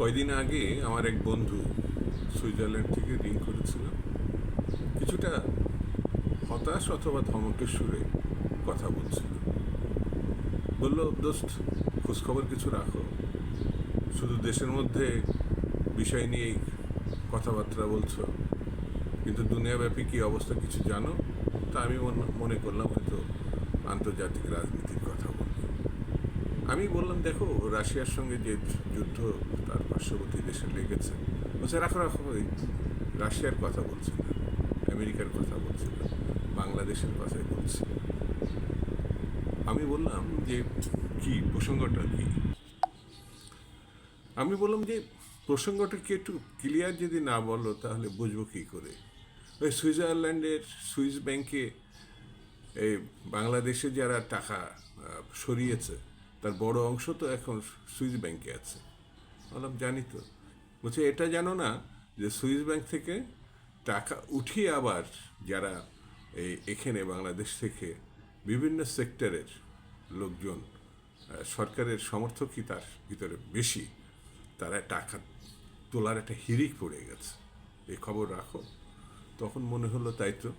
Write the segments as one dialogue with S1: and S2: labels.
S1: কয়দিন আগে আমার এক বন্ধু সুইজারল্যান্ড থেকে রিং করেছিল। কিছুটা হতাশ অথবা ধমকের সুরে কথা বলছিল। বলল, দোস্ত, খোঁজখবর কিছু রাখো। শুধু দেশের মধ্যে বিষয় নিয়েই কথাবার্তা বলছো, কিন্তু দুনিয়াব্যাপী কী অবস্থা কিছু জানো? তা আমি মন- করলাম হয়তো আন্তর্জাতিক রাজনীতির আমি বললাম, দেখো, রাশিয়ার সঙ্গে যে যুদ্ধ তার পার্শ্ববর্তী দেশে লেগেছে। বলছে রাখো রাখো, ওই রাশিয়ার কথা বলছে না, আমেরিকার কথা বলছে না, বাংলাদেশের কথাই বলছে। আমি বললাম যে, কি, প্রসঙ্গটা কি? আমি বললাম যে, প্রসঙ্গটা কি একটু ক্লিয়ার যদি না বলো, তাহলে বুঝব কী করে? ওই সুইজারল্যান্ডের সুইস ব্যাংকে এই বাংলাদেশে যারা টাকা সরিয়েছে তার বড় অংশ তো এখন সুইস ব্যাংকে আছে। বললাম, জানি তো। বলছে, এটা জানো না যে সুইস ব্যাংক থেকে টাকা উঠিয়ে আবার যারা এই এখানে বাংলাদেশ থেকে বিভিন্ন সেক্টরের লোকজন সরকারের সমর্থকই তার ভিতরে বেশি, তারা টাকা তোলার একটা হিরিক পড়ে গেছে। এই খবর রাখো। তখন মনে হলো, তাই তো।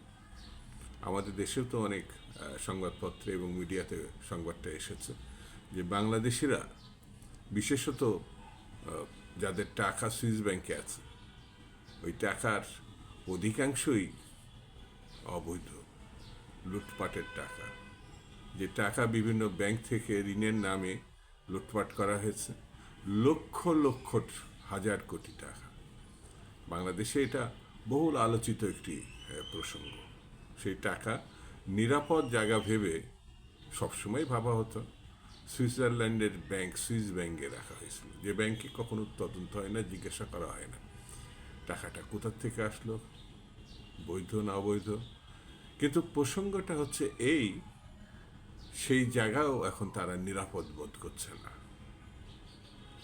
S1: আমাদের দেশেও তো অনেক সংবাদপত্রে এবং মিডিয়াতে সংবাদটা এসেছে। যে বাংলাদেশিরা, বিশেষত যাদের টাকা সুইস ব্যাংকে আছে, ওই টাকার অধিকাংশই অবৈধ লুটপাটের টাকা। যে টাকা বিভিন্ন ব্যাংক থেকে ঋণের নামে লুটপাট করা হয়েছে, লক্ষ লক্ষ হাজার কোটি টাকা। বাংলাদেশে এটা বহুল আলোচিত একটি প্রসঙ্গ। সেই টাকা নিরাপদ জায়গা ভেবে সবসময় ভাবা হতো। সুইজারল্যান্ডের ব্যাংক সুইস ব্যাংকে রাখা হয়েছিল। যে ব্যাংকে কখনো তদন্ত হয় না, জিজ্ঞাসা করা হয় না। টাকাটা কোথার থেকে আসলো? বৈধ না অবৈধ? কিন্তু প্রসঙ্গটা হচ্ছে এই, সেই জায়গাও এখন তারা নিরাপদ বোধ করছে না।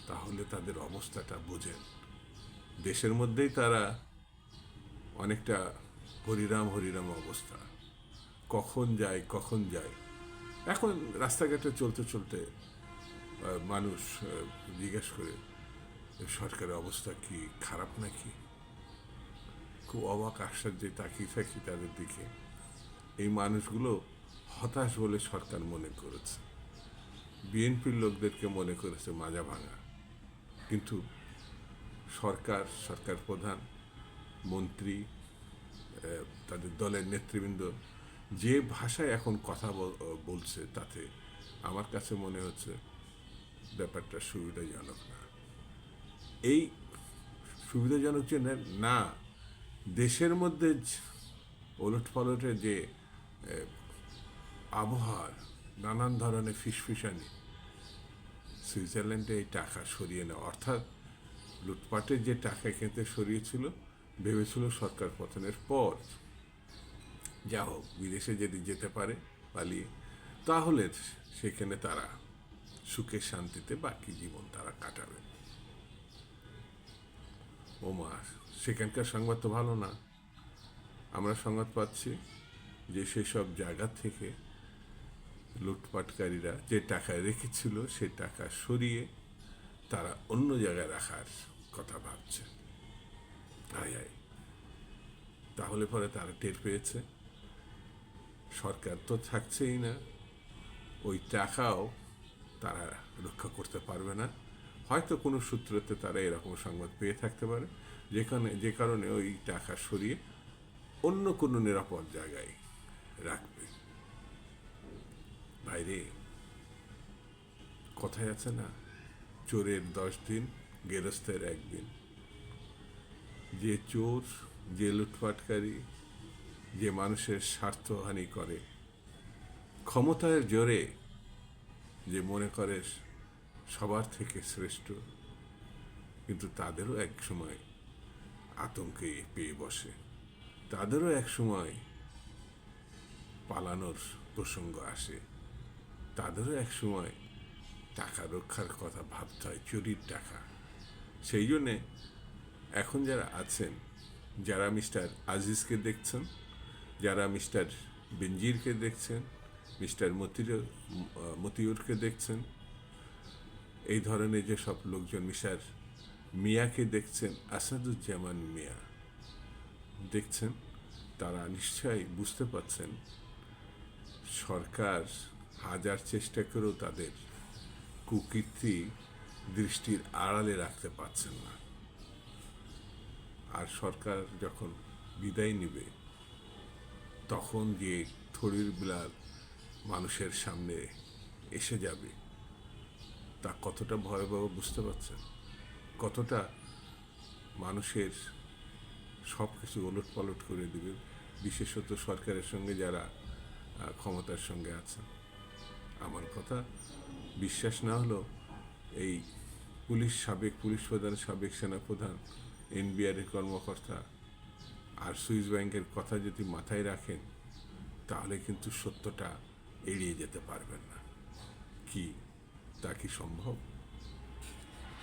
S1: তাহলে তাদের অবস্থাটা বোঝেন। দেশের মধ্যেই তারা অনেকটা হরিরাম হরিরাম অবস্থা। কখন যায় কখন যায়? এখন রাস্তাঘাটে চলতে চলতে মানুষ জিজ্ঞেস করে সরকারের অবস্থা কি খারাপ নাকি? খুব অবাক, আশ্চর্যে, তাকিয়ে থাকি তাদের দিকে। এই মানুষগুলো হতাশ বলে সরকার মনে করেছে। বিএনপির লোকদেরকে মনে করেছে মাজা ভাঙা। কিন্তু সরকার সরকার প্রধান, মন্ত্রী তাদের দলের নেতৃবৃন্দ যে ভাষায় এখন কথা বল- বলছে তাতে আমার কাছে মনে হচ্ছে ব্যাপারটা সুবিধাজনক না। এই সুবিধাজনক যে না- দেশের মধ্যে ওলট পালটের যে আবহাওয়ার নানান ধরনের ফিসফিসানি, সুইজারল্যান্ডে এই টাকা সরিয়ে নেওয়া, অর্থাৎ লুটপাটের যে টাকা থেকে সরিয়েছিল, ভেবেছিল সরকার পতনের পর যা হোক, বিদেশে যদি যেতে পারে, পালিয়ে। তাহলে সেখানে তারা সুখে শান্তিতে বাকি জীবন তারা কাটাবে। ও মা সেখানকার সংবাদ তো ভালো না। আমরা সংবাদ পাচ্ছি যে সেসব জায়গা থেকে লুটপাটকারীরা যে টাকা রেখেছিল, সে টাকা সরিয়ে তারা অন্য জায়গায় রাখার কথা ভাবছে। আয়। তাহলে পরে তারা টের পেয়েছে। সরকার তো থাকছেই না। ওই টাকাও তারা রক্ষা করতে পারবে না। হয়তো কোনো সূত্রতে তারা এরকম সংবাদ পেয়ে থাকতে পারে যেখানে যে কারণে ওই টাকা সরিয়ে অন্য কোনো নিরাপদ জায়গায় রাখবে। বাইরে কথায় আছে না, চোরের দশ দিন, গেরস্তের একদিন। যে চোর, যে লুটপাটকারী যে মানুষের স্বার্থহানি করে। ক্ষমতার জোরে যে মনে করে সবার থেকে শ্রেষ্ঠ, কিন্তু তাদেরও এক সময় আতঙ্কে পেয়ে বসে। তাদেরও এক সময় পালানোর প্রসঙ্গ আসে। তাদেরও এক সময় টাকা রক্ষার কথা ভাবতে হয়, চুরির টাকা। সেই জন্যে এখন যারা আছেন, যারা মিস্টার আজিজকে দেখছেন যারা মিস্টার বেনজিরকে দেখছেন, মিস্টার মতির, মতিউরকে দেখছেন, এই ধরনের যে সব লোকজন মিস্টার মিয়াকে দেখছেন, আসাদুজ্জামান মিয়া দেখছেন, তারা নিশ্চয়ই বুঝতে পারছেন, সরকার হাজার চেষ্টা করেও তাদের কুকীর্তি দৃষ্টির আড়ালে রাখতে পারছেন না। আর সরকার যখন বিদায় নেবে তখন যে থরির বিলাল মানুষের সামনে এসে যাবে। তা কতটা ভয়াবহ বুঝতে পারছেন? কতটা মানুষের সব কিছু ওলট পালট করে দেবে, বিশেষত সরকারের সঙ্গে যারা ক্ষমতার সঙ্গে আছেন। আমার কথা বিশ্বাস না হলো এই পুলিশ সাবেক, পুলিশ প্রধান, সাবেক সেনাপ্রধান এনবিআর কর্মকর্তা আর সুইস ব্যাংকের কথা যদি মাথায় রাখেন, তাহলে কিন্তু সত্যটা এড়িয়ে যেতে পারবেন না। কি? তা কি সম্ভব?